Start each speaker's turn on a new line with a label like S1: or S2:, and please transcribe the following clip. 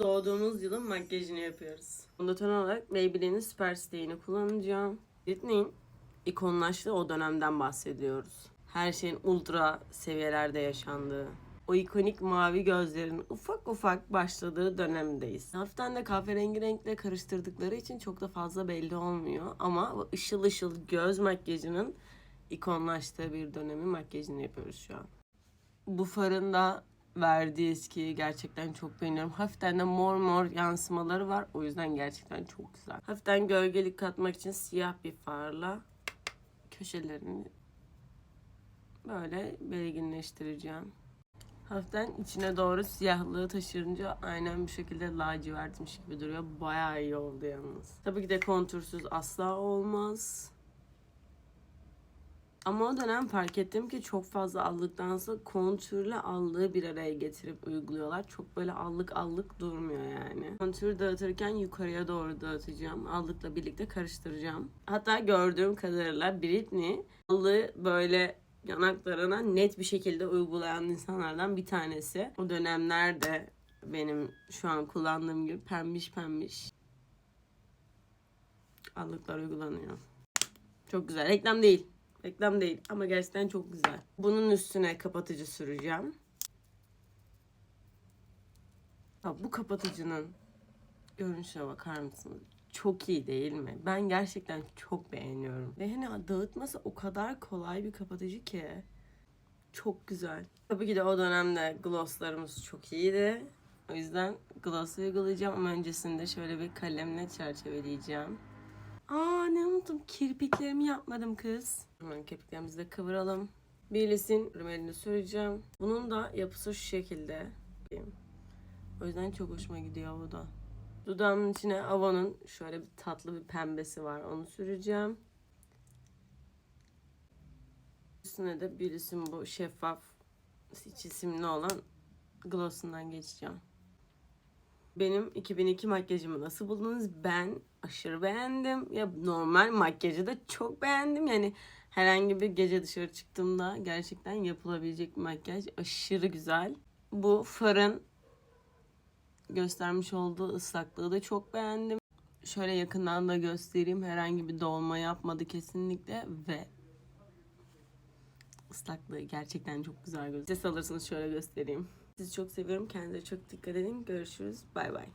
S1: Doğduğumuz yılın makyajını yapıyoruz. Fondöten olarak Maybelline'in Super Stay'ini kullanacağım. Britney'in ikonlaştığı o dönemden bahsediyoruz. Her şeyin ultra seviyelerde yaşandığı, o ikonik mavi gözlerin ufak ufak başladığı dönemdeyiz. Hafiften de kahverengi renkle karıştırdıkları için çok da fazla belli olmuyor. Ama ışıl ışıl göz makyajının ikonlaştığı bir dönemin makyajını yapıyoruz şu an. Bu farın da verdiği eskiyi gerçekten çok beğeniyorum. Hafiften de mor mor yansımaları var. O yüzden gerçekten çok güzel. Hafiften gölgelik katmak için siyah bir farla köşelerini böyle belirginleştireceğim. Hafiften içine doğru siyahlığı taşırınca aynen bir şekilde lacivertmiş gibi duruyor. Bayağı iyi oldu yalnız. Tabii ki de kontursuz asla olmaz. Ama o dönem fark ettim ki çok fazla allıktansa kontürle allığı bir araya getirip uyguluyorlar. Çok böyle allık allık durmuyor yani. Kontür dağıtırken yukarıya doğru dağıtacağım. Allıkla birlikte karıştıracağım. Hatta gördüğüm kadarıyla Britney allığı böyle yanaklarına net bir şekilde uygulayan insanlardan bir tanesi. O dönemlerde benim şu an kullandığım gibi pembiş pembiş allıklar uygulanıyor. Çok güzel. Reklam değil. Reklam değil ama gerçekten çok güzel. Bunun üstüne kapatıcı süreceğim. Ya bu kapatıcının görünüşüne bakar mısınız? Çok iyi değil mi? Ben gerçekten çok beğeniyorum. Ve hani dağıtması o kadar kolay bir kapatıcı ki. Çok güzel. Tabii ki de o dönemde glosslarımız çok iyiydi. O yüzden gloss uygulayacağım ama öncesinde şöyle bir kalemle çerçeveleyeceğim. Aa ne unuttum. Kirpiklerimi yapmadım kız. Hemen kirpiklerimizi de kıvıralım. Birlisin rümelini süreceğim. Bunun da yapısı şu şekilde. O yüzden çok hoşuma gidiyor bu da. Dudağımın içine Avon'un şöyle bir tatlı bir pembesi var. Onu süreceğim. Üstüne de Billys'in bu şeffaf içi simli olan gloss'undan geçeceğim. Benim 2002 makyajımı nasıl buldunuz? Ben aşırı beğendim. Ya normal makyajı da çok beğendim. Yani herhangi bir gece dışarı çıktığımda gerçekten yapılabilecek bir makyaj. Aşırı güzel. Bu farın göstermiş olduğu ıslaklığı da çok beğendim. Şöyle yakından da göstereyim. Herhangi bir dolma yapmadı kesinlikle ve ıslaklığı gerçekten çok güzel gözüküyor. Ses alırsınız şöyle göstereyim. Sizi çok seviyorum. Kendinize çok dikkat edin. Görüşürüz. Bay bay.